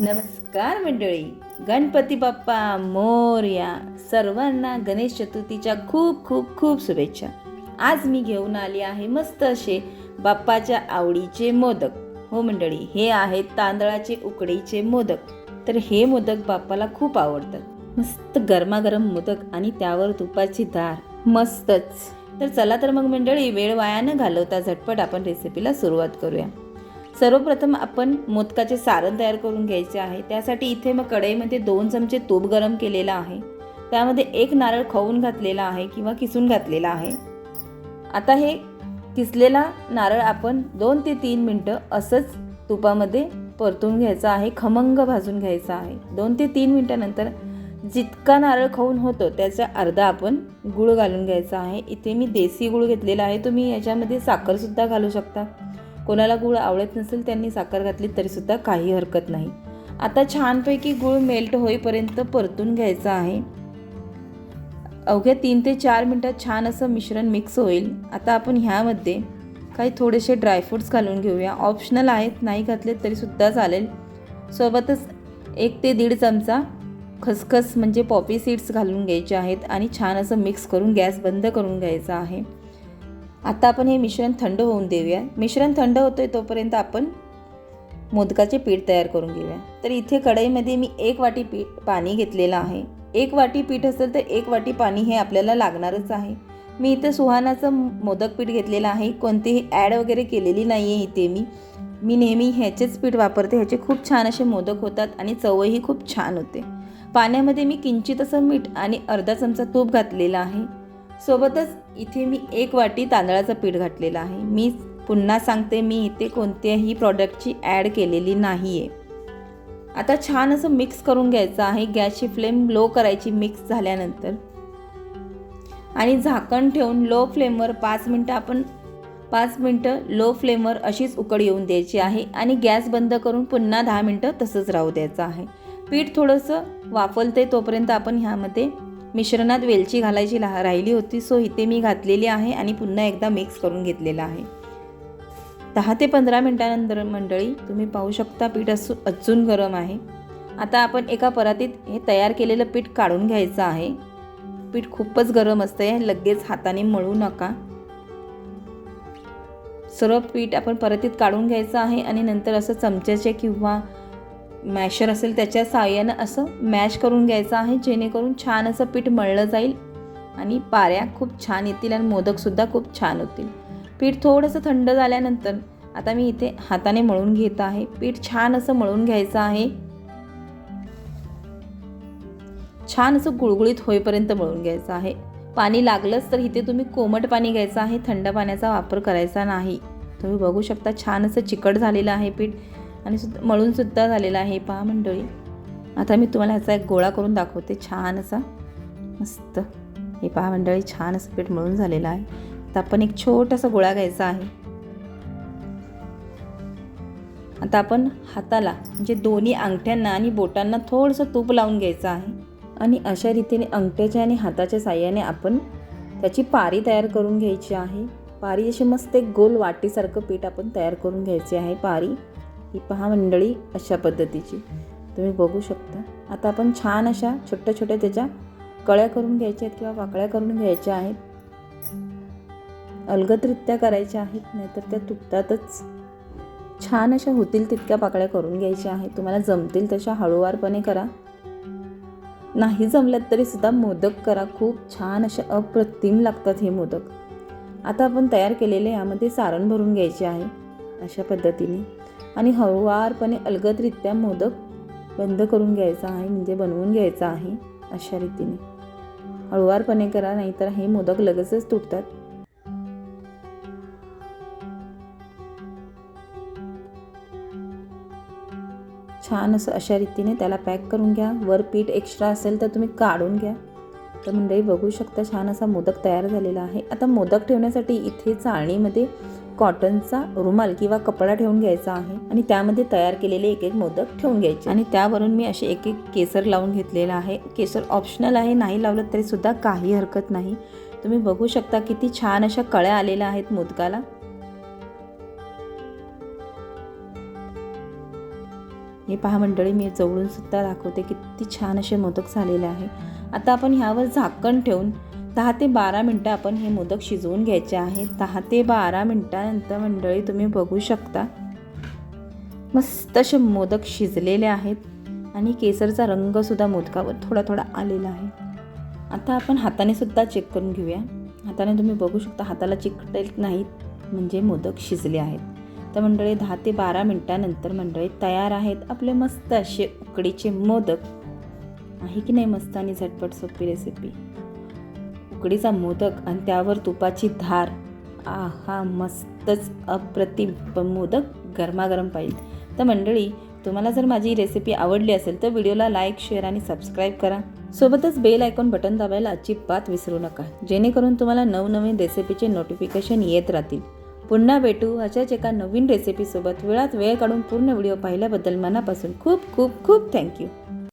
नमस्कार मंडळी. गणपती बाप्पा मोरया सर्वांना गणेश चतुर्थीच्या खूप खूप खूप शुभेच्छा. आज मी घेऊन आली आहे मस्त असे बाप्पाच्या आवडीचे मोदक. हो मंडळी हे आहेत तांदळाचे उकडीचे मोदक. तर हे मोदक बाप्पाला खूप आवडतात. मस्त गरमागरम मोदक आणि त्यावर तुपाची धार मस्तच. तर चला तर मग मंडळी वेळ वाया न घालवता झटपट आपण रेसिपीला सुरुवात करूया. सर्वप्रथम आपण मोदकाचे सारण तयार करून घ्यायचे आहे. त्यासाठी इथे मग कढईमध्ये दोन चमचे तूप गरम केलेलं आहे. त्यामध्ये एक नारळ खवून घातलेला आहे किंवा किसून घातलेला आहे. आता हे किसलेला नारळ आपण दोन ते तीन मिनटं असंच तुपामध्ये परतून घ्यायचं आहे. खमंग भाजून घ्यायचा आहे. दोन ते तीन मिनटानंतर जितका नारळ खाऊन होतो त्याचा अर्धा आपण गुळ घालून घ्यायचा आहे. इथे मी देसी गुळ घेतलेला आहे. तुम्ही याच्यामध्ये साखरसुद्धा घालू शकता. कोणाला गूळ आवडत नसेल त्यांनी साखर घातली तरीसुद्धा काही हरकत नाही. आता छानपैकी गूळ मेल्ट होईपर्यंत परतून घ्यायचं आहे. अवघ्या तीन ते चार मिनटात छान असं मिश्रण मिक्स होईल. आता आपण ह्यामध्ये काही थोडेसे ड्रायफ्रूट्स घालून घेऊया. ऑप्शनल आहेत नाही घातले तरीसुद्धा चालेल. सोबतच एक ते दीड चमचा खसखस म्हणजे पॉपी सीड्स घालून घ्यायचे आहेत आणि छान असं मिक्स करून गॅस बंद करून घ्यायचा आहे. आता आपण हे मिश्रण थंड होऊन देऊया. मिश्रण थंड होतोय तोपर्यंत आपण मोदकाचे पीठ तयार करून घेऊया. तर इथे कढईमध्ये मी एक वाटी पीठ पाणी घेतलेलं आहे. एक वाटी पीठ असेल तर एक वाटी पाणी हे आपल्याला लागणारच आहे. मी इथे सुहानाचं मोदक पीठ घेतलेलं आहे. कोणतीही ॲड वगैरे केलेली नाही आहे इथे मी. मी नेहमी ह्याचेच पीठ वापरते. ह्याचे खूप छान असे मोदक होतात आणि चवही खूप छान होते. पाण्यामध्ये मी किंचित असं मीठ आणि अर्धा चमचा तूप घातलेला आहे. सोबतच इथे मी एक वाटी तांदळाचं पीठ घातलेलं आहे. मी पुन्हा सांगते मी इथे कोणत्याही प्रॉडक्टची ॲड केलेली नाही आहे आता छान असं मिक्स करून घ्यायचं आहे. गॅसची फ्लेम लो करायची मिक्स झाल्यानंतर. आणि झाकण ठेवून लो फ्लेमवर पाच मिनटं आपण पाच मिनटं लो फ्लेमवर अशीच उकड येऊन द्यायची आहे. आणि गॅस बंद करून पुन्हा दहा मिनटं तसंच राहू द्यायचं आहे. पीठ थोडंसं वाफलते तोपर्यंत आपण ह्यामध्ये मिश्रणात वेलची घालायची ला राहिली होती सो इथे मी घातलेली आहे आणि पुन्हा एकदा मिक्स करून घेतलेलं आहे. दहा ते पंधरा मिनटानंतर मंडळी तुम्ही पाहू शकता पीठ असू अजून गरम आहे. आता आपण एका परातीत हे तयार केलेलं पीठ काढून घ्यायचं आहे. पीठ खूपच गरम असतं लगेच हाताने मळू नका. सर्व पीठ आपण परतीत काढून घ्यायचं आहे आणि नंतर असं चमच्याचे किंवा मॅशर असेल त्याच्या साहाय्यानं असं मॅश करून घ्यायचं आहे जेणेकरून छान असं पीठ मळलं जाईल आणि पाऱ्या खूप छान येतील आणि मोदकसुद्धा खूप छान होतील. पीठ थोडंसं थंड झाल्यानंतर आता मी इथे हाताने मळून घेत आहे. पीठ छान असं मळून घ्यायचं आहे. छान असं गुळगुळीत होईपर्यंत मळून घ्यायचं आहे. पाणी लागलंच तर इथे तुम्ही कोमट पाणी घ्यायचं आहे. थंड पाण्याचा वापर करायचा नाही. तुम्ही बघू शकता छान असं चिकट झालेलं आहे पीठ. आणि सुद्धा मळूनसुद्धा झालेला आहे पहा मंडळी. आता मी तुम्हाला ह्याचा एक गोळा करून दाखवते छान असा मस्त. हे पहा मंडळी छान असं पीठ मळून झालेलं आहे. आता आपण एक छोटासा गोळा घ्यायचा आहे. आता आपण हाताला म्हणजे दोन्ही अंगठ्यांना आणि बोटांना थोडंसं तूप लावून घ्यायचं आहे. आणि अशा रीतीने अंगठ्याच्या आणि हाताच्या साह्याने आपण त्याची पारी तयार करून घ्यायची आहे. पारी अशी मस्त एक गोल वाटीसारखं पीठ आपण तयार करून घ्यायचे आहे पारी. ही पहा मंडळी अशा पद्धतीची. तुम्ही बघू शकता. आता आपण छान अशा छोट्या छोट्या त्याच्या कळ्या करून घ्यायच्या आहेत किंवा वाकळ्या करून घ्यायच्या आहेत. अलगदरित्या करायच्या आहेत नाहीतर त्या तुटतातच. छान अशा होतील तितक्या पाकळ्या करून घ्यायच्या आहेत. तुम्हाला जमतील तशा हळूवारपणे करा. नाही जमल्यात तरी सुद्धा मोदक करा. खूप छान असे अप्रतिम लागतात हे मोदक. आता आपण तयार केलेले यामध्ये सारण भरून घ्यायचे आहे. अशा पद्धतीने. आणि हळूवारपणे अलगदरित्या मोदक बंद करून घ्यायचा आहे म्हणजे बनवून घ्यायचा आहे अशा रीतीने. हळूवारपणे करा नाहीतर हे मोदक लगेचच तुटतात. छान असं अशा रीतीने त्याला पॅक करून घ्या. वर पीठ एक्स्ट्रा असेल तर तुम्ही काढून घ्या. तर मंडळी बघू शकता छान असा मोदक तयार झालेला आहे. आता मोदक ठेवण्यासाठी इथे चाळणीमध्ये कॉटनचा रुमाल किंवा कपडा ठेवून घ्यायचा आहे आणि त्यामध्ये तयार केलेले एक एक मोदक ठेवून घ्यायचे. आणि त्यावरून मी असे एक एक केसर लावून घेतलेला आहे. केसर ऑप्शनल आहे नाही लावलं तरी सुद्धा काही हरकत नाही. तुम्ही बघू शकता किती छान अशा कळ्या आलेल्या आहेत मोदकाला. हे पहा मंडळी मी जवळून सुद्धा दाखवते किती छान असे मोदक झालेले आहे. आता आपण ह्यावर झाकण ठेवून दहा ते बारा मिनटं आपण हे मोदक शिजवून घ्यायचे आहेत. दहा ते बारा मिनटानंतर मंडळी तुम्ही बघू शकता. मस्त असे मोदक शिजलेले आहेत आणि केसरचा रंगसुद्धा मोदकावर थोडा थोडा आलेला आहे. आता आपण हातानेसुद्धा चेक करून घेऊया. हाताने तुम्ही बघू शकता हाताला चिकटत नाहीत म्हणजे मोदक शिजले आहेत. तर मंडळी दहा ते बारा मिनटानंतर मंडळी तयार आहेत आपले मस्त असे उकडीचे मोदक. आहे की नाही मस्त आणि झटपट सोपी रेसिपी उकडीचा मोदक आणि त्यावर तुपाची धार. आहा मस्तच अप्रतिम पण मोदक गरमागरम पाहिजे. तर मंडळी तुम्हाला जर माझी रेसिपी आवडली असेल तर व्हिडिओला लाईक शेअर आणि सबस्क्राईब करा. सोबतच बेल आयकॉन बटन दाबायला अजिबात विसरू नका जेणेकरून तुम्हाला नवनवीन रेसिपीचे नोटिफिकेशन येत राहतील. पुन्हा भेटू अशाच एका नवीन रेसिपीसोबत वेळात वेळ काढून पूर्ण व्हिडिओ पाहिल्याबद्दल मनापासून खूप खूप खूप थँक्यू